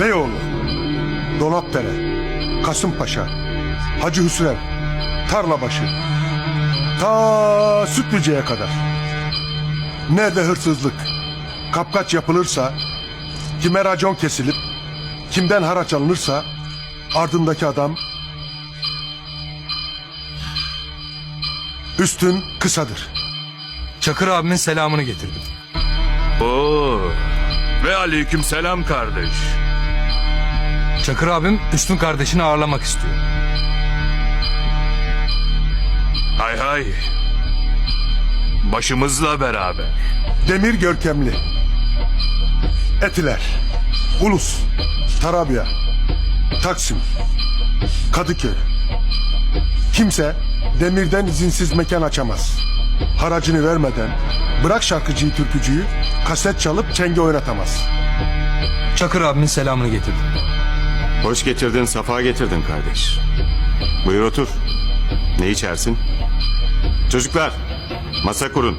Beyoğlu, Dolapdere, Kasımpaşa, Hacı Hüsrev, Tarlabaşı, ta Sütlüce'ye kadar. Nerede hırsızlık, kapkaç yapılırsa, kime racon kesilip, kimden haraç alınırsa, ardındaki adam üstün kısadır. Çakır abimin selamını getirdim. Oo. Ve aleyküm selam kardeş. Çakır abim Üstün kardeşini ağırlamak istiyor. Hay hay. Başımızla beraber. Demir görkemli. Etiler, Ulus, Tarabya, Taksim, Kadıköy. Kimse demirden izinsiz mekan açamaz. Haracını vermeden bırak şarkıcıyı türkücüyü kaset çalıp çenge oynatamaz. Çakır abimin selamını getirdim. Hoş getirdin, safa getirdin kardeş. Buyur otur. Ne içersin? Çocuklar, masa kurun.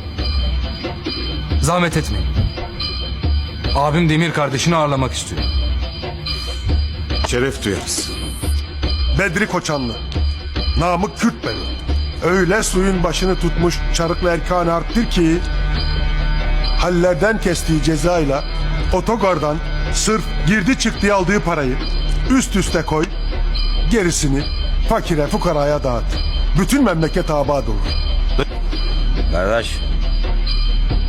Zahmet etmeyin. Abim Demir kardeşini ağırlamak istiyor. Şeref duyarız. Bedri Koçanlı, Namık Kürt Bey. Öyle suyun başını tutmuş çarıklı erkan harptir ki... ...hallerden kestiği cezayla otogardan sırf girdi çıktı aldığı parayı üst üste koy... ...gerisini fakire fukaraya dağıt. Bütün memleket abad olur. Kardeş.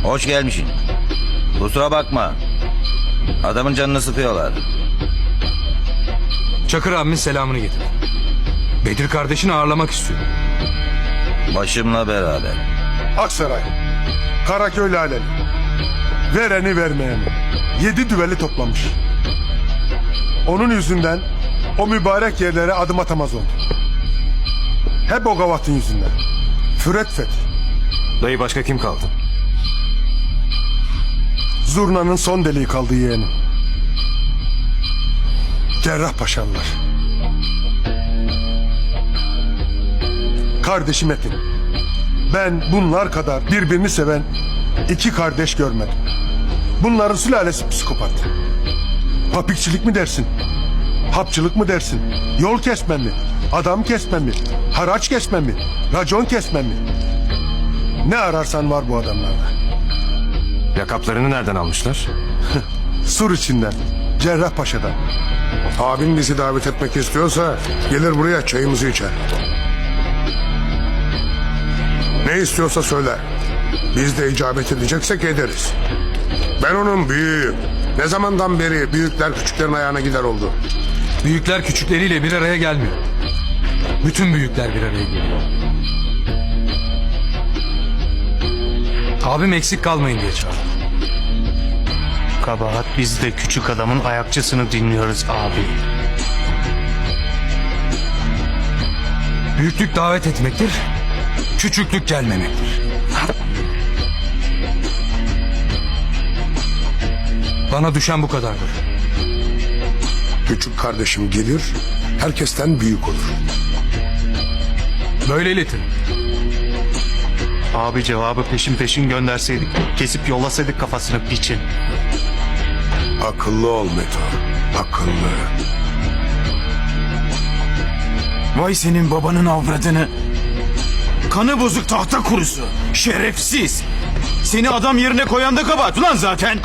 Hoş gelmişsin. Kusura bakma. Adamın canını sıkıyorlar. Çakır abimin selamını getirdim. Bedir kardeşini ağırlamak istiyor. Başımla beraber. Aksaray, Karaköy Laleli. Vereni vermeyeni. Yedi düveli toplamış. Onun yüzünden o mübarek yerlere adım atamaz oldu. Hep o gavatın yüzünden. Füret Fethi. Dayı başka kim kaldı? Zurna'nın son deliği kaldı yeğenim. Cerrahpaşalılar. Kardeşim Metin. Ben bunlar kadar birbirini seven iki kardeş görmedim. Bunların sülalesi psikopat. Papikçilik mi dersin? Hapçılık mı dersin? Yol kesme mi? Adam kesme mi? Haraç kesme mi? Racon kesme mi? Ne ararsan var bu adamlarda. Lakaplarını nereden almışlar? Sur içinden, Cerrahpaşa'dan. Abin bizi davet etmek istiyorsa gelir buraya çayımızı içer. Ne istiyorsa söyle. Biz de icabet edeceksek ederiz. Ben onun büyüğüyüm. Ne zamandan beri büyükler küçüklerin ayağına gider oldu. Büyükler küçükleriyle bir araya gelmiyor. Bütün büyükler bir araya geliyor. Abim eksik kalmayın diye çağırdı. Kabahat biz de küçük adamın ayakçısını dinliyoruz abi. Büyüklük davet etmektir, küçüklük gelmemektir. Bana düşen bu kadardır. Küçük kardeşim gelir, herkesten büyük olur. Böyle iletin. Abi cevabı peşin peşin gönderseydik. Kesip yollasaydık kafasını piçin. Akıllı ol Meto, akıllı. Vay senin babanın avradını. Kanı bozuk tahta kurusu. Şerefsiz. Seni adam yerine koyan da kabahat ulan zaten.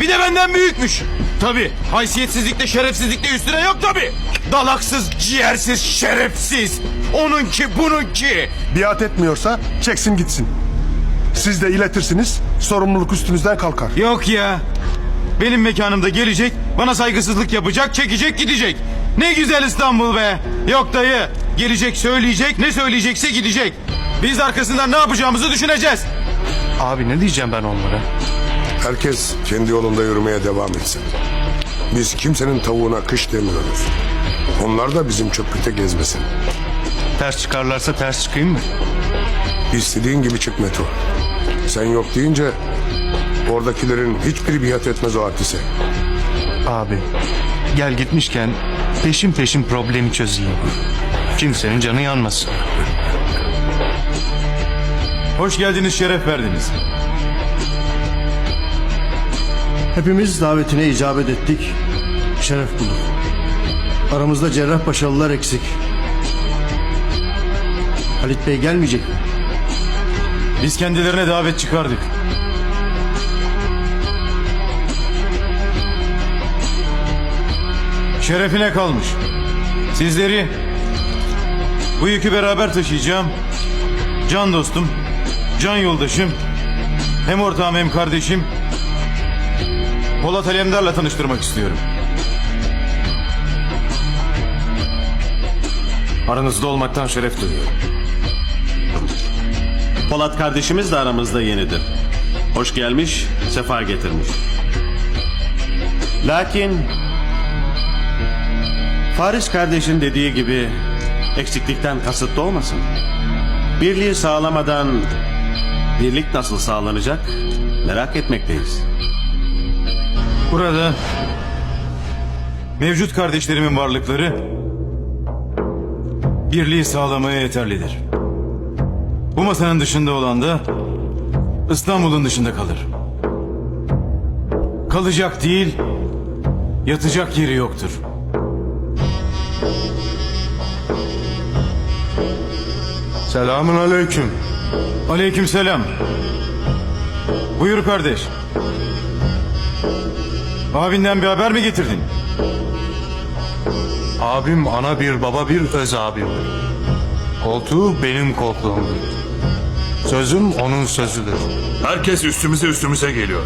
Bir de benden büyükmüş. Tabi haysiyetsizlikte şerefsizlikte üstüne yok tabi. Dalaksız, ciğersiz, şerefsiz. Onunki bununki. Biat etmiyorsa çeksin gitsin. Siz de iletirsiniz, sorumluluk üstünüzden kalkar. Yok ya. Benim mekanımda gelecek, bana saygısızlık yapacak, çekecek gidecek. Ne güzel İstanbul be. Yok dayı. Gelecek söyleyecek, ne söyleyecekse gidecek. Biz arkasından ne yapacağımızı düşüneceğiz. Abi ne diyeceğim ben onlara? Herkes kendi yolunda yürümeye devam etsin. Biz kimsenin tavuğuna kış demiyoruz. Onlar da bizim çöplükte gezmesin. Ters çıkarlarsa ters çıkayım mı? İstediğin gibi çık Meto. Sen yok deyince oradakilerin hiçbiri biat etmez o hadise. Abi gel gitmişken peşin peşin problemi çözeyim. Kimsenin canı yanmasın. Hoş geldiniz, şeref verdiniz. Hepimiz davetine icabet ettik. şeref bulduk. Aramızda Cerrahpaşalılar eksik. Halit Bey gelmeyecek mi? Biz kendilerine davet çıkardık. Şerefine kalmış. Sizleri bu yükü beraber taşıyacağım. Can dostum, can yoldaşım, hem ortağım hem kardeşim Polat Alemdar'la tanıştırmak istiyorum. Aranızda olmaktan şeref duyuyorum. Polat kardeşimiz de aramızda yenidir. Hoş gelmiş, sefa getirmiş. Lakin Faris kardeşin dediği gibi eksiklikten kasıtlı olmasın. Birliği sağlamadan birlik nasıl sağlanacak merak etmekteyiz. Burada mevcut kardeşlerimin varlıkları birliği sağlamaya yeterlidir. Bu masanın dışında olan da İstanbul'un dışında kalır. Kalacak değil, yatacak yeri yoktur. Selamun aleyküm. Aleykümselam. Buyur kardeş. Abinden bir haber mi getirdin? Abim ana bir baba bir öz abim. Koltuğu benim koltuğumdur. Sözüm onun sözüdür. Herkes üstümüze üstümüze geliyor.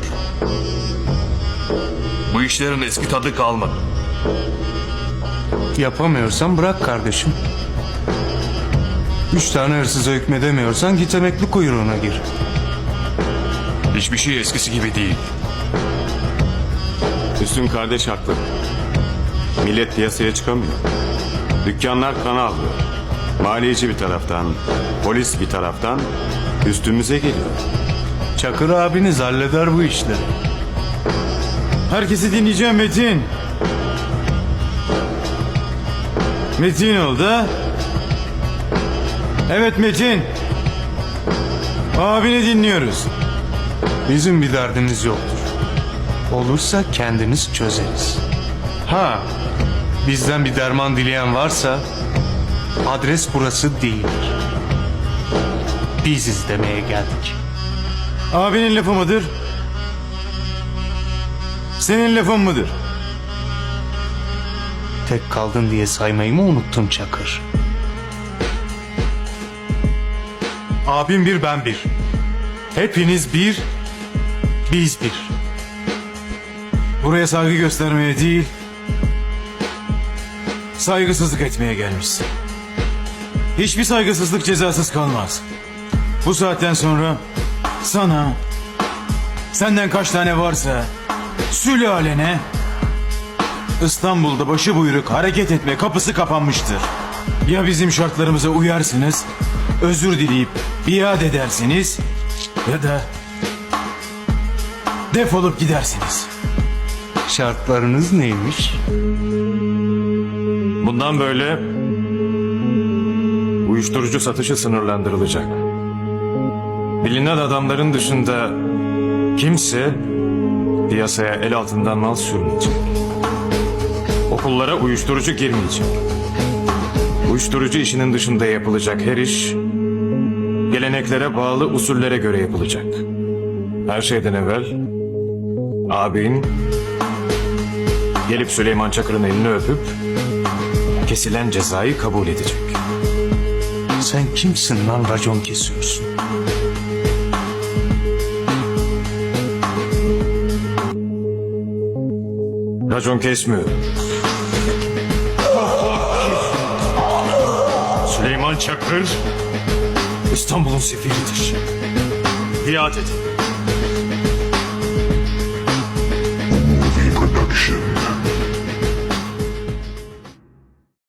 Bu işlerin eski tadı kalmadı. Yapamıyorsan bırak kardeşim. Üç tane hırsıza hükmedemiyorsan git emekli kuyruğuna gir. Hiçbir şey eskisi gibi değil. Üstün kardeş haklı. Millet piyasaya çıkamıyor. Dükkanlar kana alıyor. Maliyeci bir taraftan, polis bir taraftan üstümüze geliyor. Çakır abiniz halleder bu işleri. Herkesi dinleyeceğim Metin. Metin ol da. Evet Metin. Abini dinliyoruz. Bizim bir derdimiz yoktur. Olursa kendimiz çözeriz. Ha, bizden bir derman dileyen varsa adres burası değildir. Biziz demeye geldik. Abinin lafı mıdır? Senin lafın mıdır? Tek kaldın diye saymayı mı unuttun Çakır? Abim bir ben bir. Hepiniz bir, biz bir. Buraya saygı göstermeye değil, saygısızlık etmeye gelmişsin. Hiçbir saygısızlık cezasız kalmaz. Bu saatten sonra sana, senden kaç tane varsa, sülalene İstanbul'da başı buyruk hareket etme kapısı kapanmıştır. Ya bizim şartlarımıza uyarsınız, özür dileyip biat edersiniz ya da defolup gidersiniz. Şartlarınız neymiş? Bundan böyle uyuşturucu satışı sınırlandırılacak. Bilinen adamların dışında kimse piyasaya el altından mal sürmeyecek. Okullara uyuşturucu girmeyecek. Uyuşturucu işinin dışında yapılacak her iş geleneklere bağlı usullere göre yapılacak. Her şeyden evvel abin gelip Süleyman Çakır'ın elini öpüp kesilen cezayı kabul edecek. Sen kimsin lan racon kesiyorsun? Racon kesmiyor. Süleyman Çakır İstanbul'un sefiridir. Biat edin. destruction.